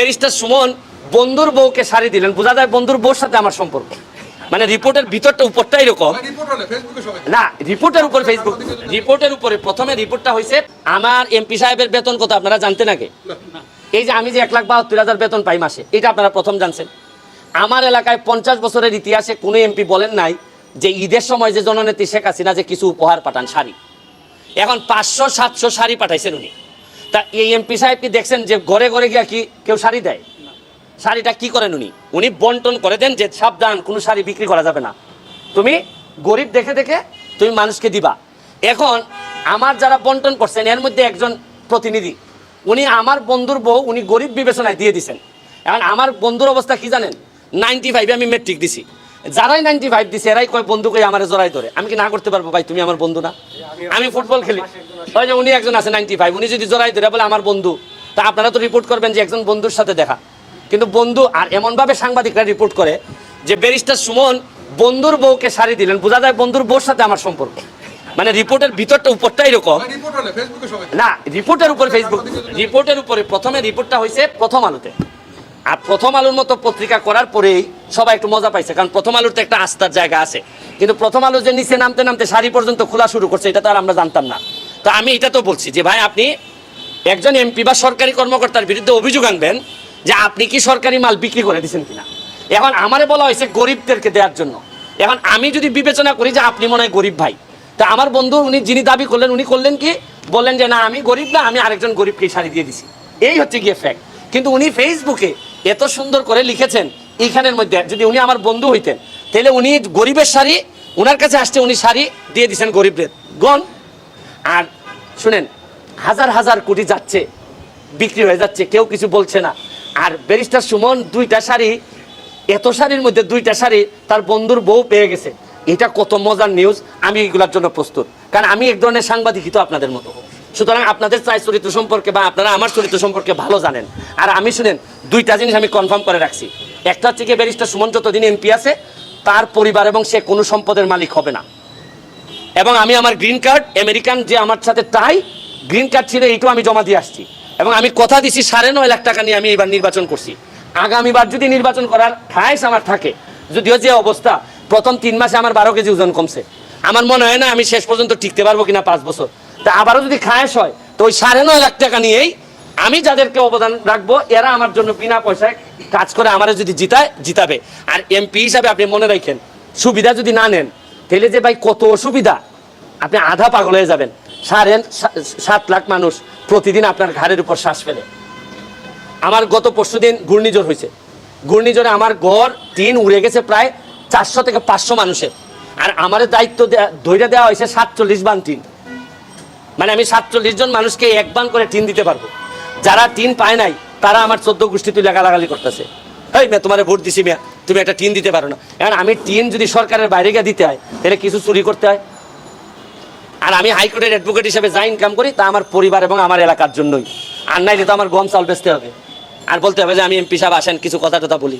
Barrister Suman বন্ধুর বউকে শাড়ি দিলেন। বোঝা যায় বন্ধুর বউর সাথে আমার সম্পর্ক। মানে রিপোর্টের ভিতরটা উপরটা এরকম। সবাই না রিপোর্টের উপর ফেসবুক রিপোর্টের উপরে প্রথমে রিপোর্টটা হয়েছে আমার এমপি সাহেবের বেতন কত আপনারা জানতেন আগে? এই যে আমি যে এক লাখ বাহাত্তর হাজার বেতন পাই মাসে এটা আপনারা প্রথম জানছেন। আমার এলাকায় পঞ্চাশ বছরের ইতিহাসে কোনো এমপি বলেন নাই যে ঈদের সময় যে জননেত্রী শেখ হাসিনা যে কিছু উপহার পাঠান শাড়ি। এখন পাঁচশো সাতশো শাড়ি পাঠাইছেন উনি। তা এই এমপি সাহেব কি দেখছেন যে ঘরে ঘরে গিয়া কি কেউ শাড়ি দেয়? শাড়িটা কি করেন উনি? উনি বন্টন করে দেন যে সাবধান কোনো শাড়ি বিক্রি করা যাবে না। তুমি গরিব দেখে দেখে তুমি মানুষকে দিবা। এখন আমার যারা বন্টন করছেন এর মধ্যে একজন প্রতিনিধি উনি আমার বন্ধুর বউ উনি গরিব বিবেচনায় দিয়ে দিছেন। এখন আমার বন্ধুর অবস্থা কি জানেন? নাইনটি ফাইভে আমি মেট্রিক দিছি। যারাই নাইনটি ফাইভ দিছে এরাই কয় বন্ধু কই আমার জড়াই ধরে। আমি কি না করতে পারব ভাই? তুমি আমার বন্ধু না? আমি ফুটবল খেলি। ওই যে উনি একজন আছে নাইনটি ফাইভ উনি যদি জড়াই ধরে বলে আমার বন্ধু তা আপনারা তো রিপোর্ট করবেন যে একজন বন্ধুর সাথে দেখা। কিন্তু বন্ধু আর এমনভাবে সাংবাদিকরা রিপোর্ট করে যে ব্যারিস্টার সুমন বন্ধুর বউকে শাড়ি দিলেন বোঝা যায় বন্ধুর বউর সাথে আমার সম্পর্ক। মানে রিপোর্টের ভিতরটা উপরটা এরকম। না রিপোর্টের উপর ফেসবুক রিপোর্টের উপরে প্রথমে রিপোর্টটা হয়েছে প্রথম আলোতে। আর প্রথম আলোর মতো পত্রিকা করার পরেই সবাই একটু মজা পাইছে কারণ প্রথম আলোর তো একটা আস্থার জায়গা আছে। কিন্তু প্রথম আলো যে নিচে নামতে নামতে শাড়ি পর্যন্ত খোলা শুরু করছে এটা তো আর আমরা জানতাম না। তো আমি এটা তো বলছি যে ভাই, আপনি একজন এমপি বা সরকারি কর্মকর্তার বিরুদ্ধে অভিযোগ আনবেন যে আপনি কি সরকারি মাল বিক্রি করে দিয়েছেন কিনা। এখন আমারে বলা হয়েছে গরিবদেরকে দেওয়ার জন্য। এখন আমি যদি বিবেচনা করি যে আপনি মনে হয় গরিব ভাই, তা আমার বন্ধু উনি যিনি দাবি করলেন, উনি করলেন কি? বললেন যে না, আমি গরিব না, আমি আরেকজন গরিবকে শাড়ি দিয়ে দিছি। এই হচ্ছে গিয়ে ফ্যাক্ট কিন্তু উনি ফেসবুকে এত সুন্দর করে লিখেছেন, এইখানের মধ্যে, যদি উনি আমার বন্ধু হইতেন, তাহলে উনি গরিবের শাড়ি ওনার কাছে আসছে উনি শাড়ি দিয়ে দিছেন গরিবদের। গন আর শুনেন, হাজার হাজার কোটি যাচ্ছে, বিক্রি হয়ে যাচ্ছে, কেউ কিছু বলছে না। আর ব্যারিস্টার সুমন দুইটা শাড়ি, এত শাড়ির মধ্যে দুইটা শাড়ি তার বন্ধুর বউ পেয়ে গেছে। এটা কত মজার নিউজ আমি এগুলোর জন্য প্রস্তুত। কারণ আমি এক ধরনের সাংবাদিকই তো আপনাদের মতো। সুতরাং আপনাদের চাই চরিত্র সম্পর্কে বা আপনারা আমার চরিত্র সম্পর্কে ভালো জানেন। আর আমি শুনেন, দুইটা জিনিস আমি কনফার্ম করে রাখছি। একটা হচ্ছে কি ব্যারিস্টার সুমন যতদিন এমপি আছে, তার পরিবার এবং সে কোনো সম্পদের মালিক হবে না। এবং আমি আমার গ্রিন কার্ড আমেরিকান যে আমার সাথে টাই গ্রিন কার্ড ছিল এইটাও আমি জমা দিয়ে আসছি। এবং আমি কথা দিছি সাড়ে নয় লাখ টাকা নিয়ে আমি এবার নির্বাচন করছি। আগামীবার যদি নির্বাচন করার খায়স আমার থাকে, যদিও যে অবস্থা, প্রথম তিন মাসে আমার বারো কেজি ওজন কমছে। আমার মনে হয় না আমি শেষ পর্যন্ত টিকতে পারব কিনা পাঁচ বছর। তা আবারও যদি খায়স হয়, তো ওই সাড়ে নয় লাখ টাকা নিয়েই আমি যাদেরকে অবদান রাখব, এরা আমার জন্য বিনা পয়সায় কাজ করে আমারে যদি জিতায়, জিতাবে। আর এমপি হিসাবে আপনি মনে রাখেন, সুবিধা যদি না নেন, তাহলে যে ভাই কত অসুবিধা। আপনি আধা পাগল হয়ে যাবেন। সাড়ে সাত লাখ মানুষ প্রতিদিন আপনার ঘাড়ের উপর শ্বাস ফেলে। আমার গত পরশু দিন ঘূর্ণিঝড় হয়েছে। ঘূর্ণিঝড়ে আমার ঘর টিন উড়ে গেছে প্রায় চারশো থেকে পাঁচশো মানুষের। আর আমার দায়িত্ব দেয়া- ধৈর্য দেওয়া হয়েছে সাতচল্লিশ বান টিন। মানে আমি সাতচল্লিশ জন মানুষকে এক বান করে টিন দিতে পারব। যারা টিন পায় নাই, তারা আমার চোদ্দ গোষ্ঠী তুলে গালাগালি করতেছে। এই মেয়ে, তোমার ভোট দিছি মেয়া, তুমি একটা টিন দিতে পারো না। এখন আমি টিন যদি সরকারের বাইরে গিয়ে দিতে হয়, তাহলে কিছু চুরি করতে হয়। আর আমি হাইকোর্টের অ্যাডভোকেট হিসেবে যা ইনকাম করি তা আমার পরিবার এবং আমার এলাকার জন্যই। আর নাইলে তো আমার গম চাল বেচতে হবে। আর বলতে হবে যে আমি এমপি সাহেব আসেন, কিছু কথা টথা বলি।